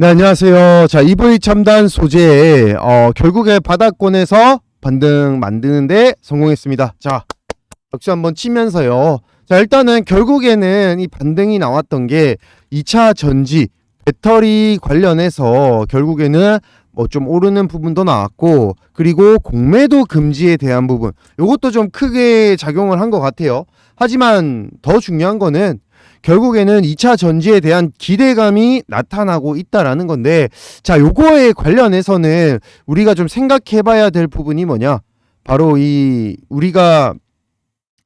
네, 안녕하세요. 자, EV 첨단 소재, 어, 결국에 바닥권에서 반등 만드는데 성공했습니다. 자, 박수 한번 치면서요. 자, 일단은 결국에는 이 반등이 나왔던 게 2차 전지, 배터리 관련해서 결국에는 뭐 좀 오르는 부분도 나왔고, 그리고 공매도 금지에 대한 부분, 요것도 좀 크게 작용을 한 것 같아요. 하지만 더 중요한 거는 결국에는 2차 전지에 대한 기대감이 나타나고 있다라는 건데 자 요거에 관련해서는 우리가 좀 생각해 봐야 될 부분이 뭐냐? 바로 이 우리가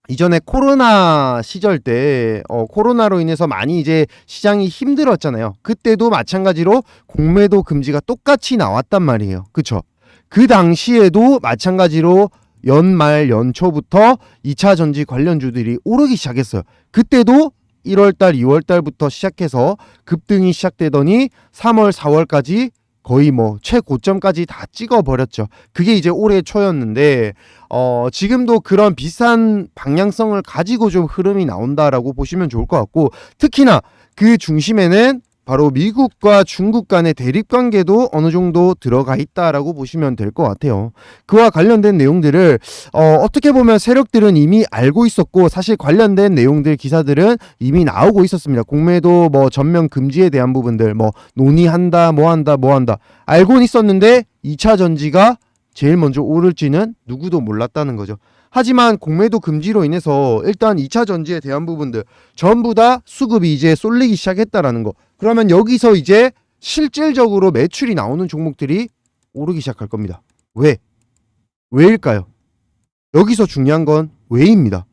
이전에 코로나 시절 때 어, 코로나로 인해서 많이 이제 시장이 힘들었잖아요. 그때도 마찬가지로 공매도 금지가 똑같이 나왔단 말이에요. 그쵸? 그 당시에도 마찬가지로 연말 연초부터 2차 전지 관련주들이 오르기 시작했어요. 그때도 1월달, 2월달부터 시작해서 급등이 시작되더니 3월, 4월까지 거의 뭐 최고점까지 다 찍어버렸죠. 그게 이제 올해 초였는데 어 지금도 그런 비슷한 방향성을 가지고 좀 흐름이 나온다라고 보시면 좋을 것 같고 특히나 그 중심에는 바로 미국과 중국 간의 대립 관계도 어느 정도 들어가 있다라고 보시면 될 것 같아요. 그와 관련된 내용들을 어, 어떻게 보면 세력들은 이미 알고 있었고 사실 관련된 내용들 기사들은 이미 나오고 있었습니다. 공매도 뭐 전면 금지에 대한 부분들 뭐 논의한다 뭐 한다 뭐 한다 알고는 있었는데 2차 전지가 제일 먼저 오를지는 누구도 몰랐다는 거죠. 하지만 공매도 금지로 인해서 일단 2차 전지에 대한 부분들 전부 다 수급이 이제 쏠리기 시작했다라는 거. 그러면 여기서 이제 실질적으로 매출이 나오는 종목들이 오르기 시작할 겁니다. 왜? 왜일까요? 여기서 중요한 건 왜입니다.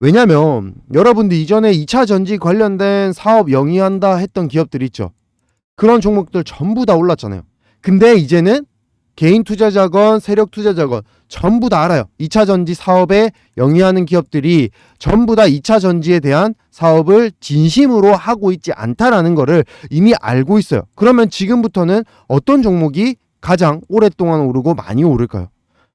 왜냐면 여러분들 이전에 2차 전지 관련된 사업 영위한다 했던 기업들 있죠. 그런 종목들 전부 다 올랐잖아요. 근데 이제는 개인 투자자건 세력 투자자건 전부 다 알아요. 2차 전지 사업에 영위하는 기업들이 전부 다 2차 전지에 대한 사업을 진심으로 하고 있지 않다라는 거를 이미 알고 있어요. 그러면 지금부터는 어떤 종목이 가장 오랫동안 오르고 많이 오를까요?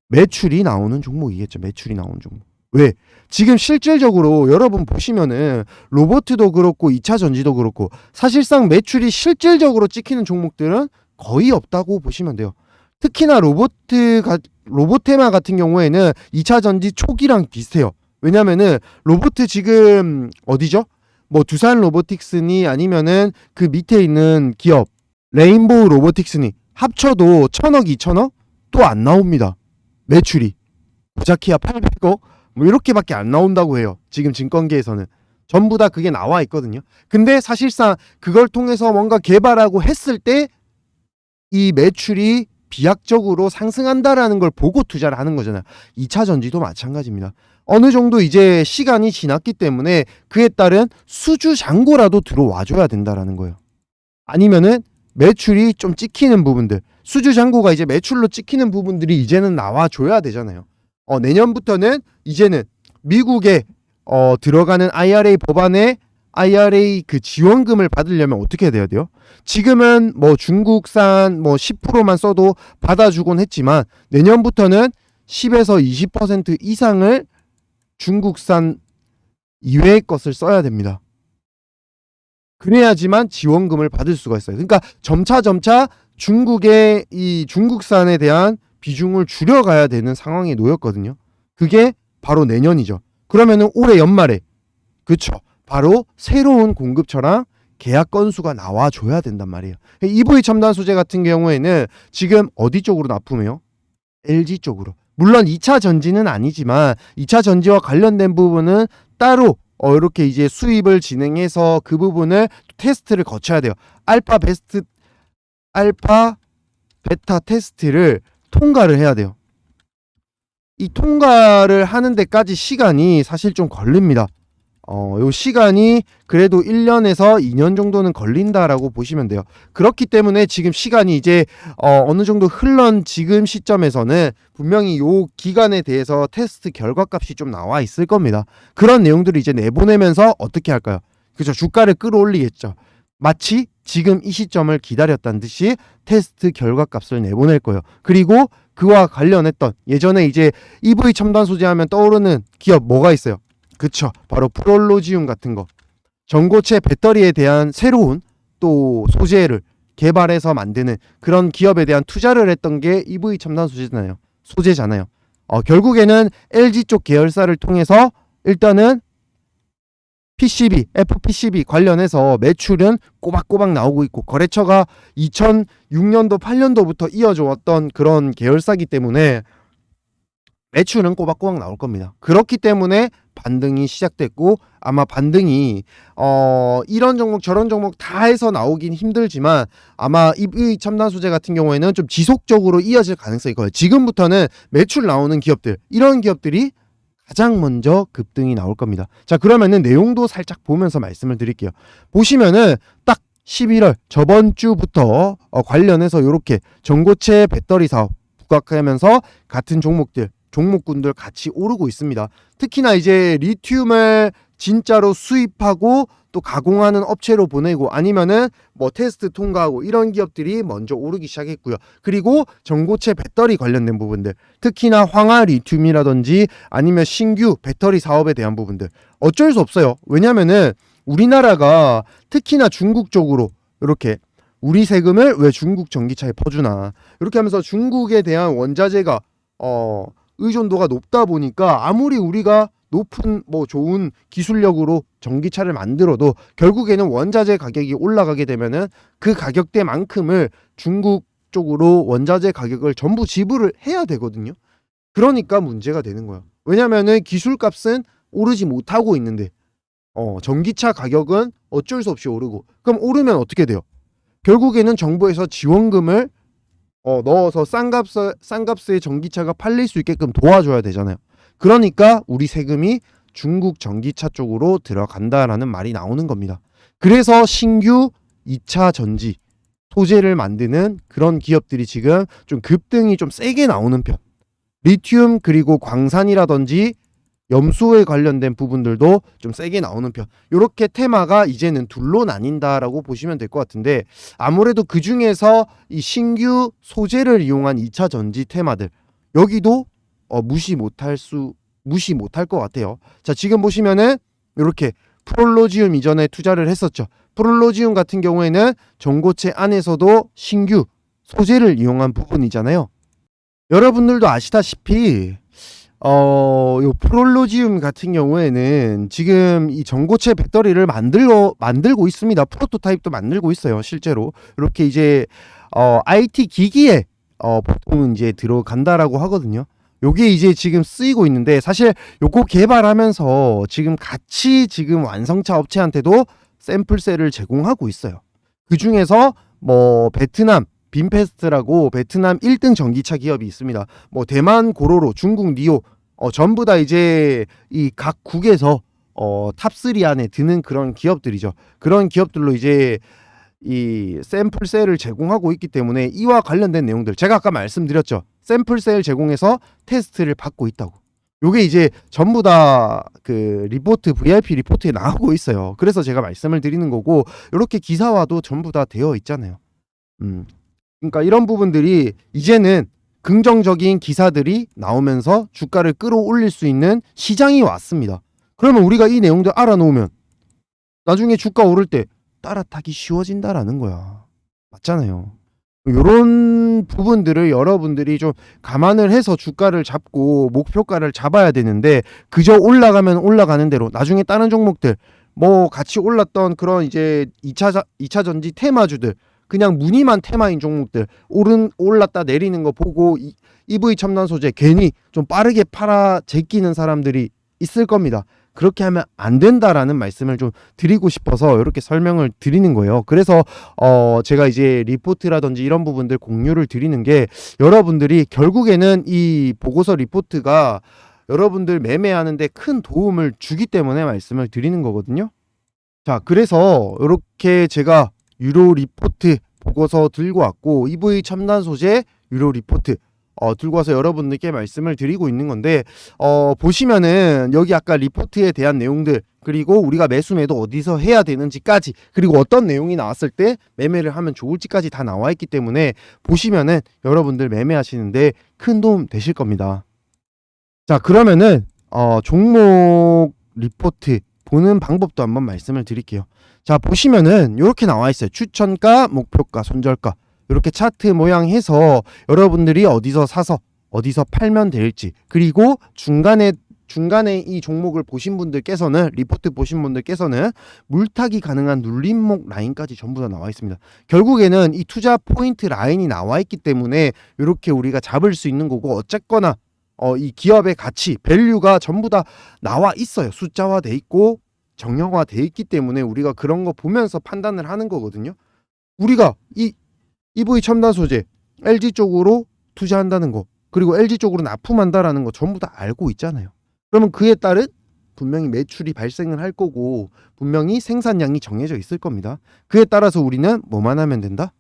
매출이 나오는 종목이겠죠. 매출이 나오는 종목. 왜? 지금 실질적으로 여러분 보시면은 로보트도 그렇고 2차 전지도 그렇고 사실상 매출이 실질적으로 찍히는 종목들은 거의 없다고 보시면 돼요. 특히나 로보트 가, 로보테마 같은 경우에는 2차 전지 초기랑 비슷해요. 왜냐면은 로보트 지금 어디죠? 뭐 두산 로보틱스니 아니면은 그 밑에 있는 기업 레인보우 로보틱스니 합쳐도 천억, 이천억 또 안 나옵니다. 매출이 부자키아 800억 뭐 이렇게밖에 안 나온다고 해요. 지금 증권계에서는 전부 다 그게 나와 있거든요. 근데 사실상 그걸 통해서 뭔가 개발하고 했을 때 이 매출이 비약적으로 상승한다라는 걸 보고 투자를 하는 거잖아요. 2차 전지도 마찬가지입니다. 어느 정도 이제 시간이 지났기 때문에 그에 따른 수주 잔고라도 들어와 줘야 된다라는 거예요. 아니면은 매출이 좀 찍히는 부분들, 수주 잔고가 이제 매출로 찍히는 부분들이 이제는 나와 줘야 되잖아요. 어, 내년부터는 이제는 미국에 어, 들어가는 IRA 법안에 IRA 그 지원금을 받으려면 어떻게 돼야 돼요? 지금은 뭐 중국산 뭐 10%만 써도 받아주곤 했지만 내년부터는 10에서 20% 이상을 중국산 이외의 것을 써야 됩니다. 그래야지만 지원금을 받을 수가 있어요. 그러니까 점차 점차 중국의 이 중국산에 대한 비중을 줄여가야 되는 상황에 놓였거든요. 그게 바로 내년이죠. 그러면은 올해 연말에 그쵸 바로 새로운 공급처랑 계약 건수가 나와줘야 된단 말이에요. EV 첨단 소재 같은 경우에는 지금 어디 쪽으로 납품해요? LG 쪽으로. 물론 2차 전지는 아니지만 2차 전지와 관련된 부분은 따로 어, 이렇게 이제 수입을 진행해서 그 부분을 테스트를 거쳐야 돼요. 알파 베스트 알파 베타 테스트를 통과를 해야 돼요. 이 통과를 하는 데까지 시간이 사실 좀 걸립니다. 어, 요 시간이 그래도 1년에서 2년 정도는 걸린다라고 보시면 돼요. 그렇기 때문에 지금 시간이 이제 어, 어느 정도 흘런 지금 시점에서는 분명히 요 기간에 대해서 테스트 결과값이 좀 나와 있을 겁니다. 그런 내용들을 이제 내보내면서 어떻게 할까요? 그죠? 주가를 끌어올리겠죠. 마치 지금 이 시점을 기다렸다는 듯이 테스트 결과값을 내보낼 거예요. 그리고 그와 관련했던 예전에 이제 EV 첨단 소재하면 떠오르는 기업 뭐가 있어요? 그쵸. 바로 프롤로지움 같은 거. 전고체 배터리에 대한 새로운 또 소재를 개발해서 만드는 그런 기업에 대한 투자를 했던 게 EV 첨단 소재잖아요. 소재잖아요. 어, 결국에는 LG 쪽 계열사를 통해서 일단은 PCB, FPCB 관련해서 매출은 꼬박꼬박 나오고 있고 거래처가 2006년도, 8년도부터 이어져 왔던 그런 계열사기 때문에 매출은 꼬박꼬박 나올 겁니다. 그렇기 때문에 반등이 시작됐고 아마 반등이 어 이런 종목 저런 종목 다 해서 나오긴 힘들지만 아마 이 첨단 소재 같은 경우에는 좀 지속적으로 이어질 가능성이 커요. 지금부터는 매출 나오는 기업들 이런 기업들이 가장 먼저 급등이 나올 겁니다. 자 그러면은 내용도 살짝 보면서 말씀을 드릴게요. 보시면은 딱 11월 저번 주부터 어, 관련해서 이렇게 전고체 배터리 사업 부각하면서 같은 종목들 종목군들 같이 오르고 있습니다. 특히나 이제 리튬을 진짜로 수입하고 또 가공하는 업체로 보내고 아니면은 뭐 테스트 통과하고 이런 기업들이 먼저 오르기 시작했고요. 그리고 전고체 배터리 관련된 부분들, 특히나 황화 리튬이라든지 아니면 신규 배터리 사업에 대한 부분들 어쩔 수 없어요. 왜냐면은 우리나라가 특히나 중국 쪽으로 이렇게 우리 세금을 왜 중국 전기차에 퍼주나 이렇게 하면서 중국에 대한 원자재가 어 의존도가 높다 보니까 아무리 우리가 높은 뭐 좋은 기술력으로 전기차를 만들어도 결국에는 원자재 가격이 올라가게 되면은 그 가격대만큼을 중국 쪽으로 원자재 가격을 전부 지불을 해야 되거든요. 그러니까 문제가 되는 거예요. 왜냐면은 기술값은 오르지 못하고 있는데 어 전기차 가격은 어쩔 수 없이 오르고 그럼 오르면 어떻게 돼요? 결국에는 정부에서 지원금을 어, 넣어서 싼 값에 싼 값에 전기차가 팔릴 수 있게끔 도와줘야 되잖아요. 그러니까 우리 세금이 중국 전기차 쪽으로 들어간다라는 말이 나오는 겁니다. 그래서 신규 2차 전지 소재를 만드는 그런 기업들이 지금 좀 급등이 좀 세게 나오는 편. 리튬 그리고 광산이라든지 염수에 관련된 부분들도 좀 세게 나오는 편. 이렇게 테마가 이제는 둘로 나뉜다라고 보시면 될 것 같은데 아무래도 그 중에서 이 신규 소재를 이용한 2차 전지 테마들 여기도 어, 무시 못할 수 무시 못할 것 같아요. 자 지금 보시면은 이렇게 프롤로지움 이전에 투자를 했었죠. 프롤로지움 같은 경우에는 전고체 안에서도 신규 소재를 이용한 부분이잖아요. 여러분들도 아시다시피 어, 요 프롤로지움 같은 경우에는 지금 이 전고체 배터리를 만들고 만들고 있습니다. 프로토타입도 만들고 있어요. 실제로 이렇게 이제 어, IT 기기에 어, 보통은 이제 들어간다라고 하거든요. 요게 이제 지금 쓰이고 있는데 사실 요거 개발하면서 지금 같이 지금 완성차 업체한테도 샘플셀을 제공하고 있어요. 그 중에서 뭐 베트남 빈페스트라고 베트남 1등 전기차 기업이 있습니다. 뭐 대만 고로로, 중국 니오 어, 전부 다 이제 이 각 국에서 어, 탑3 안에 드는 그런 기업들이죠. 그런 기업들로 이제 이 샘플 셀을 제공하고 있기 때문에 이와 관련된 내용들 제가 아까 말씀드렸죠. 샘플 셀 제공해서 테스트를 받고 있다고. 요게 이제 전부 다 그 리포트 VIP 리포트에 나오고 있어요. 그래서 제가 말씀을 드리는 거고 이렇게 기사화도 전부 다 되어 있잖아요. 음. 그러니까 이런 부분들이 이제는 긍정적인 기사들이 나오면서 주가를 끌어올릴 수 있는 시장이 왔습니다. 그러면 우리가 이 내용들 알아놓으면 나중에 주가 오를 때 따라타기 쉬워진다라는 거야. 맞잖아요. 이런 부분들을 여러분들이 좀 감안을 해서 주가를 잡고 목표가를 잡아야 되는데 그저 올라가면 올라가는 대로 나중에 다른 종목들 뭐 같이 올랐던 그런 이제 2차 2차 전지 테마주들 그냥 무늬만 테마인 종목들 오른 올랐다 내리는 거 보고 이- EV 첨단 소재 괜히 좀 빠르게 팔아 제끼는 사람들이 있을 겁니다. 그렇게 하면 안 된다라는 말씀을 좀 드리고 싶어서 이렇게 설명을 드리는 거예요. 그래서 어 제가 이제 리포트라든지 이런 부분들 공유를 드리는 게 여러분들이 결국에는 이 보고서 리포트가 여러분들 매매하는데 큰 도움을 주기 때문에 말씀을 드리는 거거든요. 자, 그래서 이렇게 제가 유료 리포트 보고서 들고 왔고 EV 첨단 소재 유료 리포트 어, 들고 와서 여러분들께 말씀을 드리고 있는 건데 어, 보시면은 여기 아까 리포트에 대한 내용들 그리고 우리가 매수 매도 어디서 해야 되는지까지 그리고 어떤 내용이 나왔을 때 매매를 하면 좋을지까지 다 나와 있기 때문에 보시면은 여러분들 매매하시는데 큰 도움 되실 겁니다. 자 그러면은 어, 종목 리포트 보는 방법도 한번 말씀을 드릴게요. 자, 보시면은 이렇게 나와 있어요. 추천가, 목표가, 손절가. 이렇게 차트 모양 해서 여러분들이 어디서 사서 어디서 팔면 될지 그리고 중간에 중간에 이 종목을 보신 분들께서는 리포트 보신 분들께서는 물타기 가능한 눌림목 라인까지 전부 다 나와 있습니다. 결국에는 이 투자 포인트 라인이 나와 있기 때문에 이렇게 우리가 잡을 수 있는 거고 어쨌거나 어, 이 기업의 가치, 밸류가 전부 다 나와 있어요. 숫자화 돼 있고 정형화 돼 있기 때문에 우리가 그런 거 보면서 판단을 하는 거거든요. 우리가 이 EV 첨단 소재 LG 쪽으로 투자한다는 거 그리고 LG 쪽으로 납품한다라는 거 전부 다 알고 있잖아요. 그러면 그에 따른 분명히 매출이 발생을 할 거고 분명히 생산량이 정해져 있을 겁니다. 그에 따라서 우리는 뭐만 하면 된다?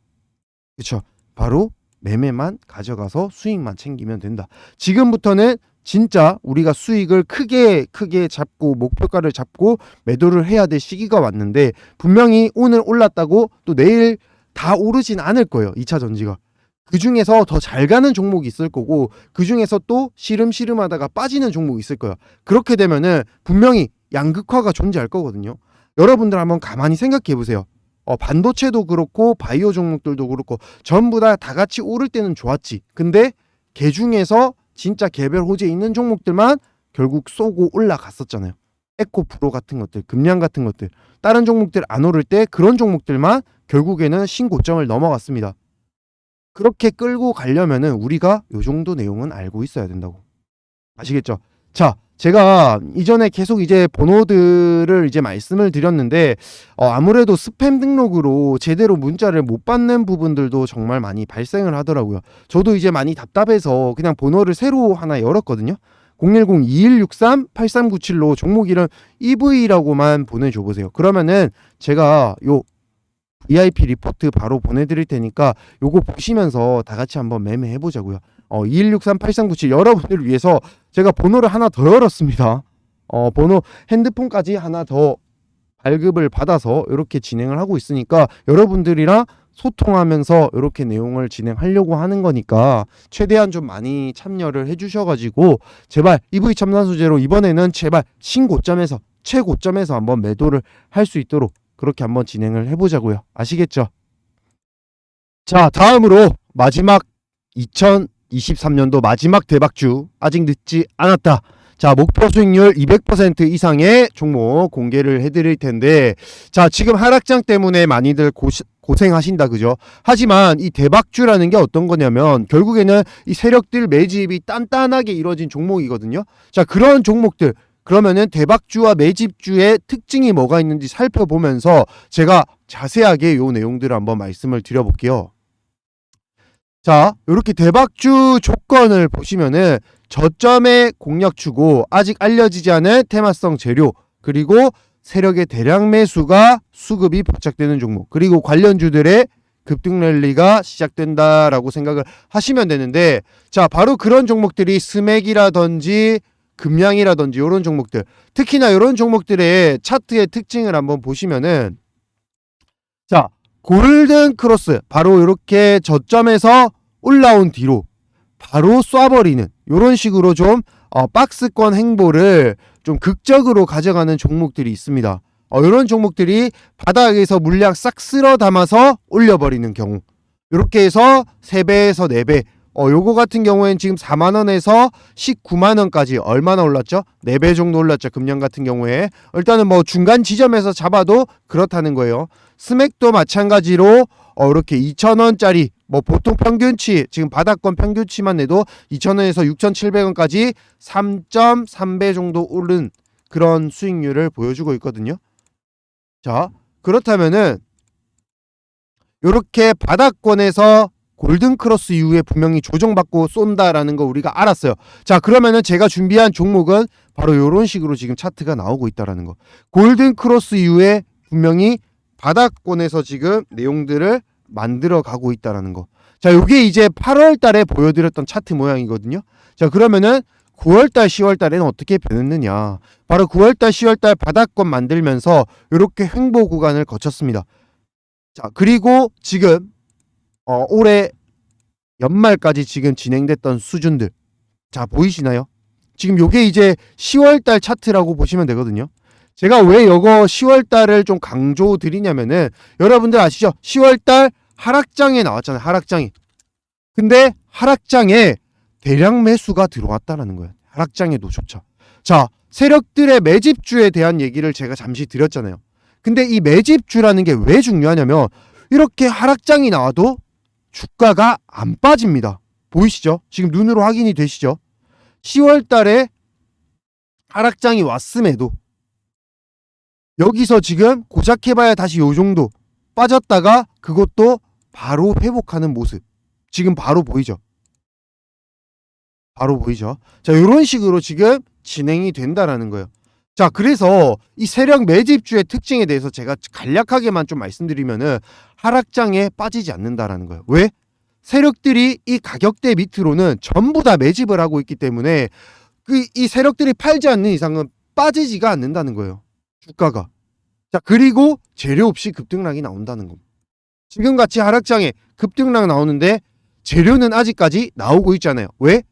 그렇죠. 바로 매매만 가져가서 수익만 챙기면 된다. 지금부터는 진짜 우리가 수익을 크게 크게 잡고 목표가를 잡고 매도를 해야 될 시기가 왔는데 분명히 오늘 올랐다고 또 내일 다 오르진 않을 거예요. 2차 전지가. 그 중에서 더 잘 가는 종목이 있을 거고 그 중에서 또 시름시름 하다가 빠지는 종목이 있을 거예요. 그렇게 되면은 분명히 양극화가 존재할 거거든요. 여러분들 한번 가만히 생각해 보세요. 어, 반도체도 그렇고 바이오 종목들도 그렇고 전부 다 다 같이 오를 때는 좋았지. 근데 개 중에서 진짜 개별 호재 있는 종목들만 결국 쏘고 올라갔었잖아요. 에코 프로 같은 것들, 금량 같은 것들, 다른 종목들 안 오를 때 그런 종목들만 결국에는 신고점을 넘어갔습니다. 그렇게 끌고 가려면은 우리가 요 정도 내용은 알고 있어야 된다고. 아시겠죠? 자, 제가 이전에 계속 이제 번호들을 이제 말씀을 드렸는데 어, 아무래도 스팸 등록으로 제대로 문자를 못 받는 부분들도 정말 많이 발생을 하더라고요. 저도 이제 많이 답답해서 그냥 번호를 새로 하나 열었거든요. 010-2163-8397로 종목 이름 EV라고만 보내줘 보세요. 그러면은 제가 요 VIP 리포트 바로 보내드릴 테니까 요거 보시면서 다 같이 한번 매매해 보자고요. 어, 2163-8397 여러분들을 위해서 제가 번호를 하나 더 열었습니다. 어, 번호 핸드폰까지 하나 더 발급을 받아서 이렇게 진행을 하고 있으니까 여러분들이랑 소통하면서 이렇게 내용을 진행하려고 하는 거니까 최대한 좀 많이 참여를 해주셔가지고 제발 EV 첨단 소재로 이번에는 제발 신고점에서 최고점에서 한번 매도를 할 수 있도록 그렇게 한번 진행을 해보자고요. 아시겠죠? 자 다음으로 마지막 2023년도 마지막 대박주 아직 늦지 않았다. 자 목표 수익률 200% 이상의 종목 공개를 해드릴 텐데 자 지금 하락장 때문에 많이들 고시, 고생하신다 그죠? 하지만 이 대박주라는 게 어떤 거냐면 결국에는 이 세력들 매집이 단단하게 이루어진 종목이거든요. 자 그런 종목들 그러면은 대박주와 매집주의 특징이 뭐가 있는지 살펴보면서 제가 자세하게 요 내용들을 한번 말씀을 드려볼게요. 자, 이렇게 대박주 조건을 보시면은 저점의 공략주고 아직 알려지지 않은 테마성 재료 그리고 세력의 대량 매수가 수급이 포착되는 종목 그리고 관련주들의 급등 랠리가 시작된다라고 생각을 하시면 되는데 자 바로 그런 종목들이 스맥이라든지 금양이라든지 이런 종목들 특히나 이런 종목들의 차트의 특징을 한번 보시면은 자 골든 크로스 바로 이렇게 저점에서 올라온 뒤로 바로 쏴버리는 이런 식으로 좀 어, 박스권 행보를 좀 극적으로 가져가는 종목들이 있습니다. 어, 이런 종목들이 바닥에서 물약 싹 쓸어 담아서 올려버리는 경우 이렇게 해서 3배에서 4배 어, 요거 같은 경우엔 지금 4만원에서 19만원까지 얼마나 올랐죠? 4배 정도 올랐죠. 금년 같은 경우에. 일단은 뭐 중간 지점에서 잡아도 그렇다는 거예요. 스맥도 마찬가지로 어, 이렇게 2,000원짜리 뭐 보통 평균치 지금 바닥권 평균치만 내도 2,000원에서 6,700원까지 3.3배 정도 오른 그런 수익률을 보여주고 있거든요. 자, 그렇다면은 이렇게 바닥권에서 골든 크로스 이후에 분명히 조정받고 쏜다라는 거 우리가 알았어요. 자, 그러면은 제가 준비한 종목은 바로 이런 식으로 지금 차트가 나오고 있다라는 거. 골든 크로스 이후에 분명히 바닥권에서 지금 내용들을 만들어 가고 있다라는 거. 자, 요게 이제 8월 달에 보여드렸던 차트 모양이거든요. 자, 그러면은 9월 달, 10월 달에는 어떻게 변했느냐. 바로 9월 달, 10월 달 바닥권 만들면서 이렇게 횡보 구간을 거쳤습니다. 자, 그리고 지금 어, 올해 연말까지 지금 진행됐던 수준들. 자, 보이시나요? 지금 요게 이제 10월 달 차트라고 보시면 되거든요. 제가 왜 이거 10월 달을 좀 강조 드리냐면은 여러분들 아시죠? 10월 달 하락장에 나왔잖아요. 하락장이. 근데 하락장에 대량 매수가 들어왔다라는 거예요. 하락장의 노조차. 자, 세력들의 매집주에 대한 얘기를 제가 잠시 드렸잖아요. 근데 이 매집주라는 게 왜 중요하냐면 이렇게 하락장이 나와도 주가가 안 빠집니다. 보이시죠? 지금 눈으로 확인이 되시죠? 10월 달에 하락장이 왔음에도 여기서 지금 고작 해봐야 다시 요 정도 빠졌다가 그것도 바로 회복하는 모습. 지금 바로 보이죠? 바로 보이죠? 자, 이런 식으로 지금 진행이 된다라는 거예요. 자, 그래서 이 세력 매집주의 특징에 대해서 제가 간략하게만 좀 말씀드리면은 하락장에 빠지지 않는다라는 거예요. 왜? 세력들이 이 가격대 밑으로는 전부 다 매집을 하고 있기 때문에 그 이 세력들이 팔지 않는 이상은 빠지지가 않는다는 거예요. 주가가. 자, 그리고 재료 없이 급등락이 나온다는 겁니다. 지금 같이 하락장에 급등락 나오는데 재료는 아직까지 나오고 있잖아요. 왜?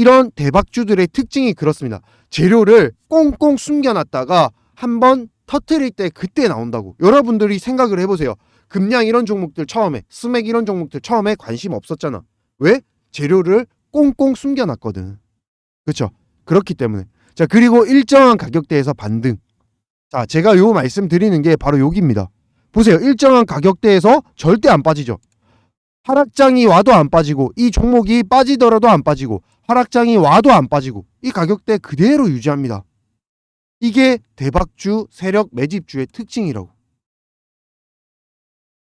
이런 대박주들의 특징이 그렇습니다. 재료를 꽁꽁 숨겨놨다가 한번 터트릴 때 그때 나온다고. 여러분들이 생각을 해보세요. 금량 이런 종목들 처음에, 스맥 이런 종목들 처음에 관심 없었잖아. 왜? 재료를 꽁꽁 숨겨놨거든. 그렇죠? 그렇기 때문에. 자, 그리고 일정한 가격대에서 반등. 자, 제가 요 말씀 드리는 게 바로 여기입니다. 보세요. 일정한 가격대에서 절대 안 빠지죠. 하락장이 와도 안 빠지고 이 종목이 빠지더라도 안 빠지고 하락장이 와도 안 빠지고 이 가격대 그대로 유지합니다. 이게 대박주 세력 매집주의 특징이라고.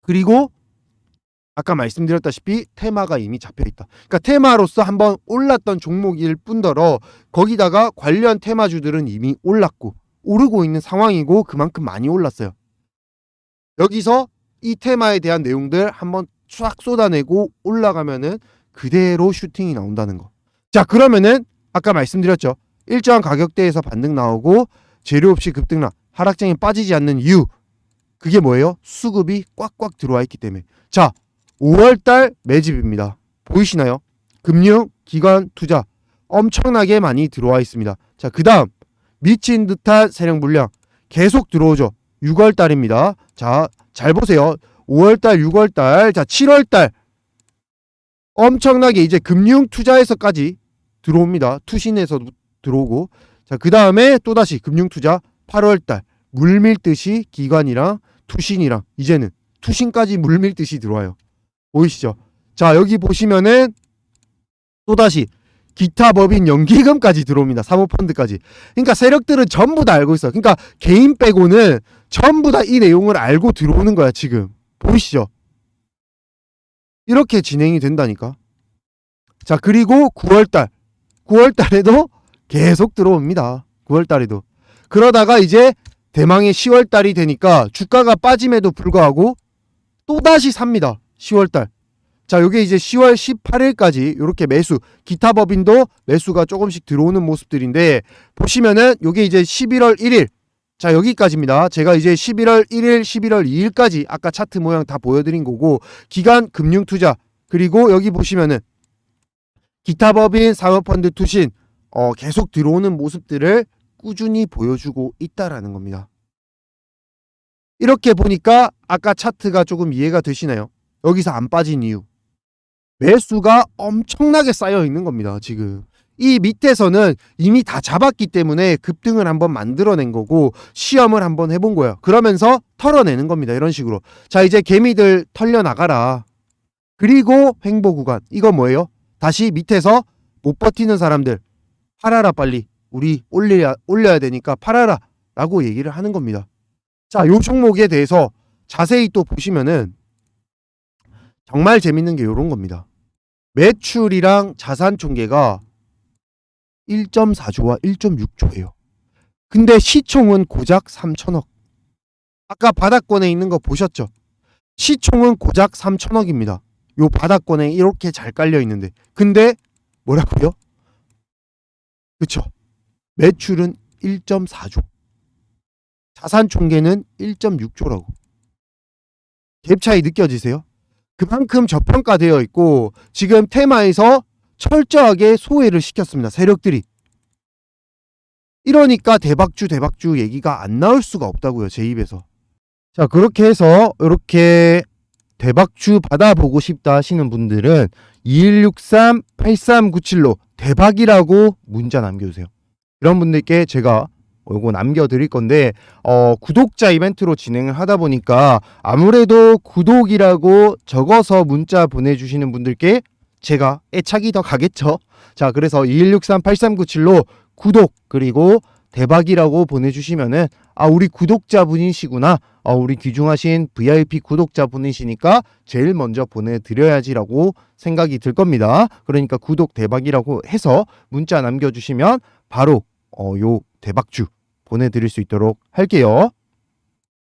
그리고 아까 말씀드렸다시피 테마가 이미 잡혀 있다. 그러니까 테마로서 한번 올랐던 종목일 뿐더러 거기다가 관련 테마주들은 이미 올랐고 오르고 있는 상황이고 그만큼 많이 올랐어요. 여기서 이 테마에 대한 내용들 한번 쫙 쏟아내고 올라가면은 그대로 슈팅이 나온다는 거. 자, 그러면은 아까 말씀드렸죠. 일정한 가격대에서 반등 나오고 재료 없이 급등락, 하락장에 빠지지 않는 이유. 그게 뭐예요? 수급이 꽉꽉 들어와 있기 때문에. 자, 5월 달 매집입니다. 보이시나요? 금융, 기관, 투자 엄청나게 많이 들어와 있습니다. 자, 그 다음 미친 듯한 세력 물량 계속 들어오죠. 6월 달입니다. 자, 잘 보세요. 5월 달, 6월 달, 자, 7월 달 엄청나게 이제 금융 투자에서까지 들어옵니다. 투신에서 들어오고 자, 그 다음에 또다시 금융 투자 8월 달 물밀듯이 기관이랑 투신이랑 이제는 투신까지 물밀듯이 들어와요. 보이시죠? 자, 여기 보시면은 또다시 기타 법인 연기금까지 들어옵니다. 사모펀드까지. 그러니까 세력들은 전부 다 알고 있어. 그러니까 개인 빼고는 전부 다 이 내용을 알고 들어오는 거야, 지금. 보이시죠? 이렇게 진행이 된다니까. 자, 그리고 9월 달. 9월 달에도 계속 들어옵니다. 9월 달에도. 그러다가 이제 대망의 10월 달이 되니까 주가가 빠짐에도 불구하고 또다시 삽니다. 10월 달. 자, 요게 이제 10월 18일까지 이렇게 매수, 기타 법인도 매수가 조금씩 들어오는 모습들인데 보시면은 요게 이제 11월 1일. 자, 여기까지입니다. 제가 이제 11월 1일, 11월 2일까지 아까 차트 모양 다 보여드린 거고 기간 금융 투자 그리고 여기 보시면은 기타 법인 사모펀드 투신 어, 계속 들어오는 모습들을 꾸준히 보여주고 있다라는 겁니다. 이렇게 보니까 아까 차트가 조금 이해가 되시나요? 여기서 안 빠진 이유. 매수가 엄청나게 쌓여 있는 겁니다, 지금. 이 밑에서는 이미 다 잡았기 때문에 급등을 한번 만들어낸 거고 시험을 한번 해본 거예요. 그러면서 털어내는 겁니다. 이런 식으로. 자, 이제 개미들 털려 나가라. 그리고 횡보 구간. 이거 뭐예요? 다시 밑에서 못 버티는 사람들 팔아라 빨리. 우리 올려야 올려야 되니까 팔아라. 라고 얘기를 하는 겁니다. 자, 요 종목에 대해서 자세히 또 보시면은 정말 재밌는 게 이런 겁니다. 매출이랑 자산 총계가 1.4조와 1.6조예요. 근데 시총은 고작 3천억. 아까 바닥권에 있는 거 보셨죠? 시총은 고작 3천억입니다. 요 바닥권에 이렇게 잘 깔려 있는데. 근데 뭐라고요? 그쵸? 매출은 1.4조. 자산 총계는 1.6조라고. 갭 차이 느껴지세요? 그만큼 저평가되어 있고 지금 테마에서 철저하게 소외를 시켰습니다. 세력들이. 이러니까 대박주 대박주 얘기가 안 나올 수가 없다고요. 제 입에서. 자, 그렇게 해서 이렇게 대박주 받아보고 싶다 하시는 분들은 2163-8397로 대박이라고 문자 남겨주세요. 이런 분들께 제가 요거 남겨드릴 건데 어, 구독자 이벤트로 진행을 하다 보니까 아무래도 구독이라고 적어서 문자 보내주시는 분들께 제가 애착이 더 가겠죠. 자, 그래서 2163-8397로 구독 그리고 대박이라고 보내주시면은 아 우리 구독자분이시구나. 아, 우리 귀중하신 VIP 구독자분이시니까 제일 먼저 보내드려야지라고 생각이 들 겁니다. 그러니까 구독 대박이라고 해서 문자 남겨주시면 바로 어, 요 대박주 보내드릴 수 있도록 할게요.